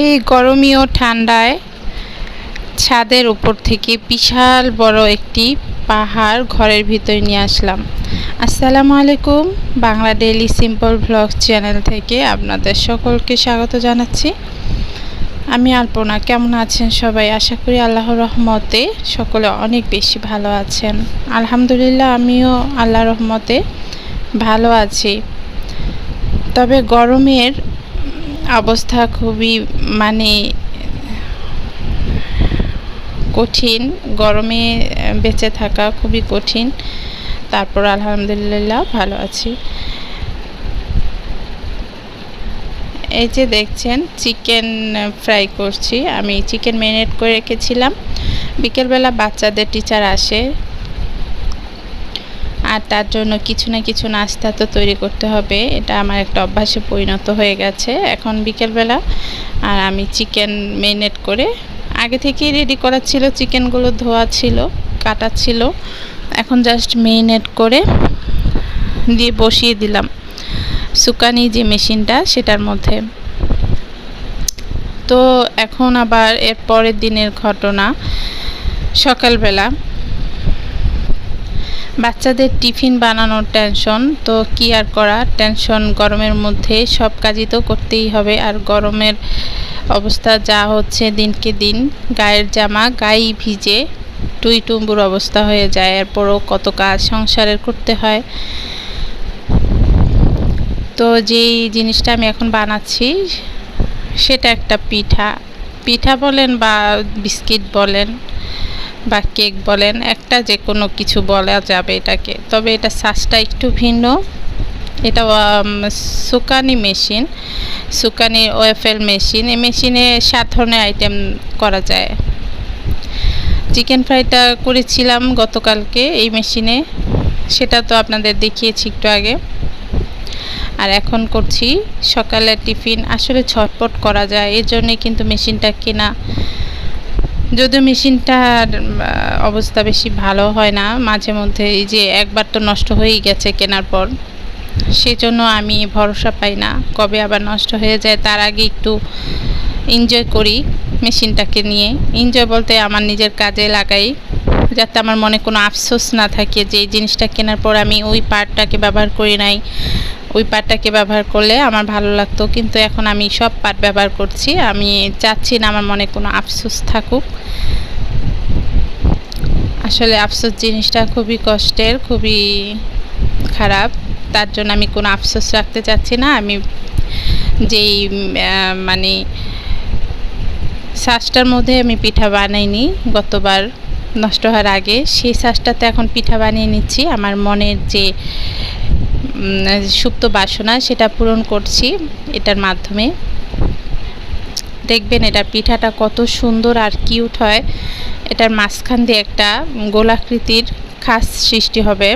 এই গরমীয় ঠান্ডায় ছাদের উপর থেকে বিশাল বড় একটি পাহাড় ঘরের ভিতরে নিয়ে আসলাম। আসসালামু আলাইকুম, Bangla daily simple vlog channel থেকে আপনাদের সকলকে স্বাগত জানাচ্ছি। আমি আলপনা, কেমন আছেন সবাই? আশা করি আল্লাহর রহমতে সকলে অনেক বেশি ভালো আছেন। আলহামদুলিল্লাহ, আমিও আল্লাহ রহমতে ভালো আছি। তবে গরমের অবস্থা খুবই মানে কঠিন। গরমে বেঁচে থাকা খুবই কঠিন। তারপর আলহামদুলিল্লাহ ভালো আছি। এই যে দেখছেন, চিকেন ফ্রাই করছি। আমি চিকেন ম্যারিনেট করে রেখেছিলাম। বিকেলবেলা বাচ্চাদের টিচার আসে। আর তার জন্য কিছু না কিছু নাস্তা তো তৈরি করতে হবে। এটা আমার একটা অভ্যাসে পরিণত হয়ে গেছে এখন বিকেলবেলা। আর আমি চিকেন মেরিনেট করে আগে থেকেই রেডি করা ছিল, চিকেনগুলো ধোয়া ছিল, কাটা ছিল। এখন জাস্ট মেরিনেট করে দিয়ে বসিয়ে দিলাম সুকানি যে মেশিনটা সেটার মধ্যে। তো এখন আবার এর পরের দিনের ঘটনা সকালবেলা। বাচ্চাদের টিফিন বানানোর টেনশন তো কি আর করা টেনশন গরমের মধ্যে সব কাজই তো করতেই হবে, আর গরমের অবস্থা যা হচ্ছে দিনকে দিন, গায়ের জামা গায়ে ভিজে টুই টুম্বুর অবস্থা হয়ে যায়, এরপরও কত কাজ সংসারের করতে হয়। তো যেই জিনিসটা আমি এখন বানাচ্ছি, সেটা একটা পিঠা। পিঠা বলেন বা বিস্কিট বলেন বা কেক বলেন, একটা যে কোনো কিছু বলা যাবে এটাকে। তবে এটা শ্বাসটা একটু ভিন্ন। এটা সুকানি মেশিন সুকানি ওয়েফেল মেশিন। এই মেশিনে সাত ধরনের আইটেম করা যায়। চিকেন ফ্রাইটা করেছিলাম গতকালকে এই মেশিনে। সেটা তো আপনাদের দেখিয়েছি একটু আগে। আর এখন করছি সকালের টিফিন। আসলে ছটপট করা যায়। এর জন্যে কিন্তু মেশিনটা কেনা যদিও মেশিনটার অবস্থা বেশি ভালো হয় না, মাঝে মধ্যে এই যে একবার তো নষ্ট হয়েই গেছে কেনার পর, সেজন্য আমি ভরসা পাই না কবে আবার নষ্ট হয়ে যায়, তার আগে একটু এনজয় করি মেশিনটাকে নিয়ে। এনজয় বলতে আমার নিজের কাজে লাগাই, যাতে আমার মনে কোনো আফসোস না থাকে যে এই জিনিসটা কেনার পর আমি ওই পার্টটাকে ব্যবহার করি নাই। ওই পাটটাকে ব্যবহার করলে আমার ভালো লাগতো। কিন্তু এখন আমি সব পাট ব্যবহার করছি। আমি চাচ্ছি না আমার মনে কোনো আফসোস থাকুক। আসলে আফসোস জিনিসটা খুবই কষ্টের, খুবই খারাপ। তার জন্য আমি কোনো আফসোস রাখতে চাচ্ছি না। আমি যেই মানে শ্বাসটার মধ্যে আমি পিঠা বানাইনি গতবার নষ্ট হওয়ার আগে। সেই শ্বাসটাতে এখন পিঠা বানিয়ে নিচ্ছি। আমার মনের যে সুপ্ত বাসনা সেটা পূরণ করছি এটার মাধ্যমে। দেখবেন এটা পিঠাটা কত সুন্দর আর কিউট হয়। এটার মাঝখান দিয়ে একটা গোলাকৃতির খাস সৃষ্টি হবে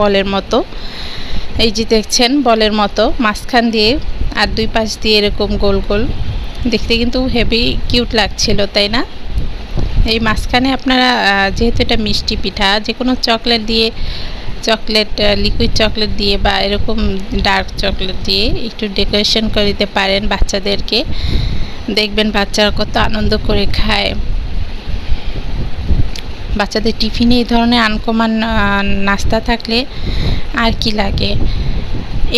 বলের মতো। এই যে দেখছেন বলের মতো মাঝখান দিয়ে আর দুই পাশ দিয়ে এরকম গোল গোল। দেখতে কিন্তু হেভি কিউট লাগছিল, তাই না? এই মাঝখানে আপনারা যেহেতু এটা মিষ্টি পিঠা যে কোনো চকলেট দিয়ে চকলেট লিকুইড চকলেট দিয়ে বা এরকম ডার্ক চকলেট দিয়ে একটু ডেকোরেশন করে দিতে পারেন বাচ্চাদেরকে। দেখবেন বাচ্চারা কত আনন্দ করে খায়। বাচ্চাদের টিফিনে এই ধরনের আনকমান নাস্তা থাকলে আর কি লাগে?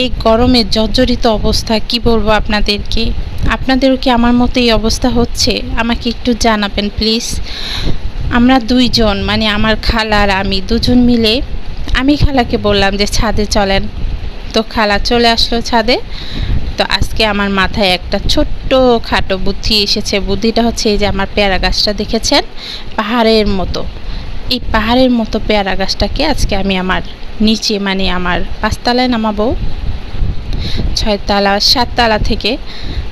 এই গরমে জর্জরিত অবস্থা, কি বলব আপনাদেরকে? আপনাদেরও কি আমার মতো এই অবস্থা হচ্ছে? আমাকে একটু জানাবেন প্লিজ আমরা দুইজন মানে আমার খালা আর আমি, দুজন মিলে আমি খালাকে বললাম যে, ছাদে চলেন। তো খালা চলে আসলো ছাদে। তো আজকে আমার মাথায় একটা ছোট্ট খাটো বুদ্ধি এসেছে। বুদ্ধিটা হচ্ছে এই যে, আমার পেয়ারা গাছটা দেখেছেন? পাহাড়ের মতো। এই পাহাড়ের মতো পেয়ারা গাছটাকে আজকে আমি আমার নিচে মানে আমার পাঁচতলায় নামাবো। ছয়তলা, সাততলা থেকে।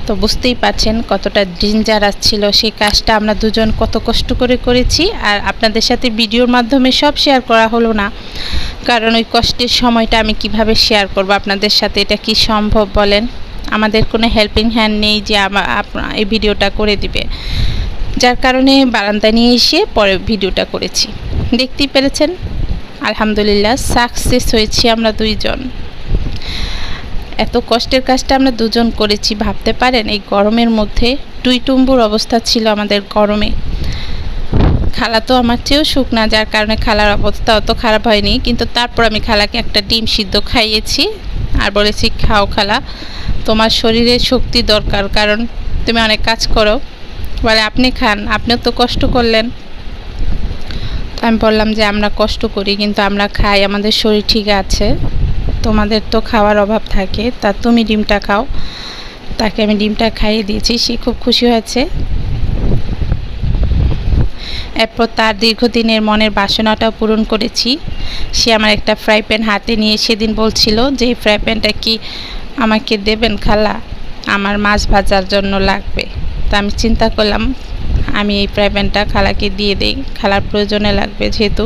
তো বুঝতেই পারছেন কতটা ডেঞ্জারাস ছিল সেই কাজটা। আমরা দুজন কত কষ্ট করে করেছি। আর আপনাদের সাথে ভিডিওর মাধ্যমে সব শেয়ার করা হলো না। কারণ ওই কষ্টের সময়টা আমি কীভাবে শেয়ার করব? আপনাদের সাথে এটা কি সম্ভব বলেন? আমাদের কোনো হেল্পিং হ্যান্ড নেই যে আমার এই ভিডিওটা করে দিবে। যার কারণে বারান্দা নিয়ে এসে পরে ভিডিওটা করেছি। দেখতেই পেরেছেন? আলহামদুলিল্লাহ সাকসেস হয়েছি আমরা দুইজন। এত কষ্টের কাজটা আমরা দুজন করেছি, ভাবতে পারেন? এই গরমের মধ্যে টুইটুম্বুর অবস্থা ছিল আমাদের গরমে। খালা তো আমার চেয়েও শুকনা, যার কারণে খালার অবস্থা অত খারাপ হয়নি। কিন্তু তারপর আমি খালাকে একটা ডিম সিদ্ধ খাইয়েছি আর বলেছি, খাও খালা, তোমার শরীরে শক্তি দরকার, কারণ তুমি অনেক কাজ করো। বলে, আপনি খান, আপনিও তো কষ্ট করলেন। আমি বললাম যে, আমরা কষ্ট করি, কিন্তু আমরা খাই, আমাদের শরীর ঠিক আছে, তোমাদের তো খাওয়ার অভাব থাকে, তা তুমি ডিমটা খাও। তাকে আমি ডিমটা খাইয়ে দিয়েছি, সে খুব খুশি হয়েছে। এরপর তার দীর্ঘদিনের মনের বাসনাটাও পূরণ করেছি। সে আমার একটা ফ্রাই প্যান হাতে নিয়ে সেদিন বলছিল যে, এই ফ্রাই প্যানটা কি আমাকে দেবেন খালা? আমার মাছ ভাজার জন্য লাগবে। তা আমি চিন্তা করলাম, আমি এই ফ্রাই প্যানটা খালাকে দিয়ে দিই। খালার প্রয়োজনে লাগবে যেহেতু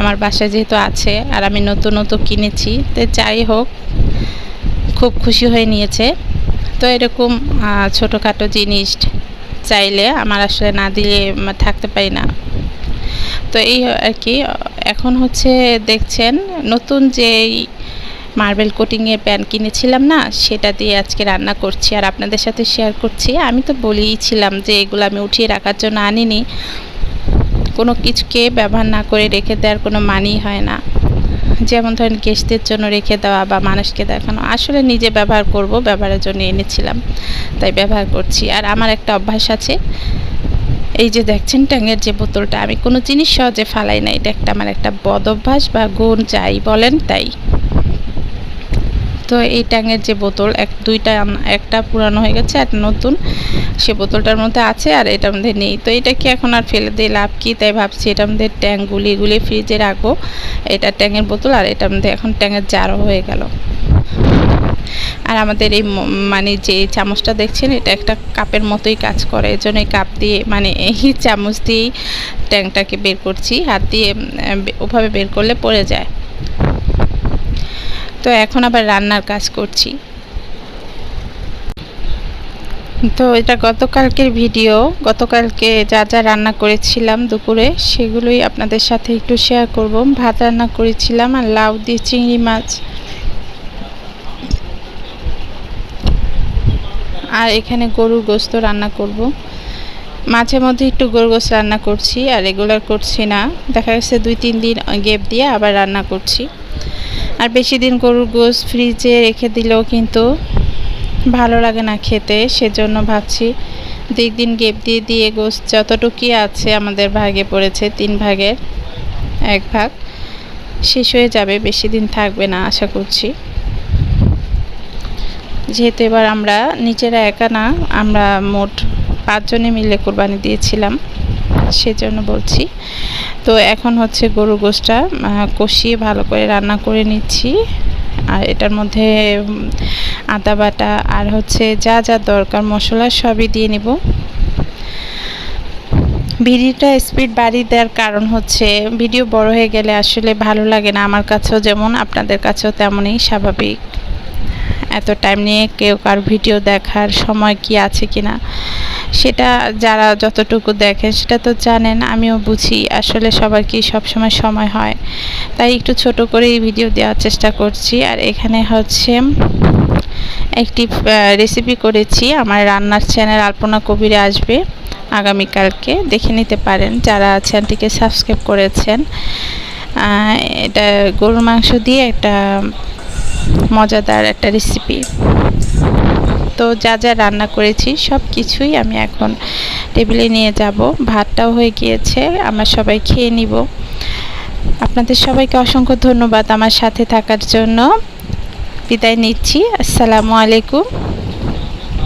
আমার বাসায় যেহেতু আছে আর আমি নতুন নতুন কিনেছি। তো যাই হোক, খুব খুশি হয়ে নিয়েছে। তো এরকম ছোটোখাটো জিনিস চাইলে আমার আসলে না দিলে থাকতে পারি না। তো এই আর কি, এখন হচ্ছে দেখছেন নতুন যেই মার্বেল কোটিংয়ের প্যান কিনেছিলাম না, সেটা দিয়ে আজকে রান্না করছি আর আপনাদের সাথে শেয়ার করছি। আমি তো বলেইছিলাম যে এগুলো আমি উঠিয়ে রাখার জন্য আনিনি। কোনো কিছুকে ব্যবহার না করে রেখে দেওয়ার কোনো মানই হয় না। যেমন ধরেন গেস্টদের জন্য রেখে দেওয়া বা মানুষকে দেখানো, আসলে নিজে ব্যবহার করব, ব্যবহারের জন্য এনেছিলাম, তাই ব্যবহার করছি। আর আমার একটা অভ্যাস আছে, এই যে দেখছেন ট্যাঙের যে বোতলটা, আমি কোনো জিনিস সহজে ফালাই না, এটা একটা আমার একটা বদ অভ্যাস বা গুণ চাই বলেন তাই। তো এই ট্যাঙের যে বোতল, এক, দুইটা একটা পুরানো হয়ে গেছে আর নতুন, সে বোতলটার মধ্যে আছে আর এটার মধ্যে নেই। তো এটা কি এখন আর ফেলে দিয়ে লাভ কি? তাই ভাবছি এটার মধ্যে ট্যাঙ্ক গুলি গুলি ফ্রিজে রাখব। এটা ট্যাঙের বোতল আর এটার মধ্যে এখন ট্যাঙের জারও হয়ে গেল। আর আমাদের এই মানে যে চামচটা দেখছেন, এটা একটা কাপের মতোই কাজ করে। এই জন্য এই কাপ দিয়ে মানে এই চামচ দিয়েই ট্যাংটাকে বের করছি। হাত দিয়ে ওভাবে বের করলে পড়ে যায়। তো এখন আবার রান্নার কাজ করছি। তো এটা গতকালকের ভিডিও, গতকালকে যা যা রান্না করেছিলাম দুপুরে সেগুলোই আপনাদের সাথে একটু শেয়ার করব। ভাত রান্না করেছিলাম আর লাউ দিয়ে চিংড়ি মাছ। আর এখানে গরুর গোস্ত রান্না করব। মাঝে মধ্যে একটু গরু গোস্ত রান্না করছি আর রেগুলার করছি না। দেখা গেছে দুই, তিন দিন গেপ দিয়ে আবার রান্না করছি। আর বেশি দিন গরুর গোস ফ্রিজে রেখে দিলেও কিন্তু ভালো লাগে না খেতে, সেজন্য ভাবছি দুই দিন গেপ দিয়ে দিয়ে গোস যতটুকুই আছে আমাদের ভাগে পড়েছে, তিন ভাগের এক ভাগ শেষ হয়ে যাবে, বেশি দিন থাকবে না আশা করছি। যেহেতু এবার আমরা নিজেরা একা না, আমরা মোট পাঁচজনে মিলে কোরবানি দিয়েছিলাম, সেজন্য বলছি। তো এখন হচ্ছে গরু গোষ্ঠটা কষিয়ে ভালো করে রান্না করে নিচ্ছি। আর এটার মধ্যে আদা বাটা আর হচ্ছে যা যা দরকার মশলা সবই দিয়ে নেব। ভিডিওটা স্পিড বাড়িয়ে দেওয়ার কারণ হচ্ছে, ভিডিও বড় হয়ে গেলে আসলে ভালো লাগে না। আমার কাছেও যেমন, আপনাদের কাছেও তেমনই স্বাভাবিক। এত টাইম নিয়ে কেউ কার ভিডিও দেখার সময় কি আছে কি না সেটা যারা যতটুকু দেখেন সেটা তো জানেন, আমিও বুঝি আসলে সবার কি সবসময় সময় হয়। তাই একটু ছোট করে এই ভিডিও দেওয়ার চেষ্টা করছি। আর এখানে হচ্ছে একটি রেসিপি করেছি। আমার রান্নার চ্যানেল আলপনা কবিরে আসবে আগামীকালকে, দেখে নিতে পারেন যারা চ্যানেলটিকে সাবস্ক্রাইব করেছেন। এটা গরুর মাংস দিয়ে একটা মজাদার একটা রেসিপি তো যা যা রান্না করেছি, সব কিছুই আমি এখন টেবিলে নিয়ে যাব। ভাতটাও হয়ে গিয়েছে, আমরা সবাই খেয়ে নিব। আপনাদের সবাইকে অসংখ্য ধন্যবাদ আমার সাথে থাকার জন্য। বিদায় নিচ্ছি, আসসালামু আলাইকুম।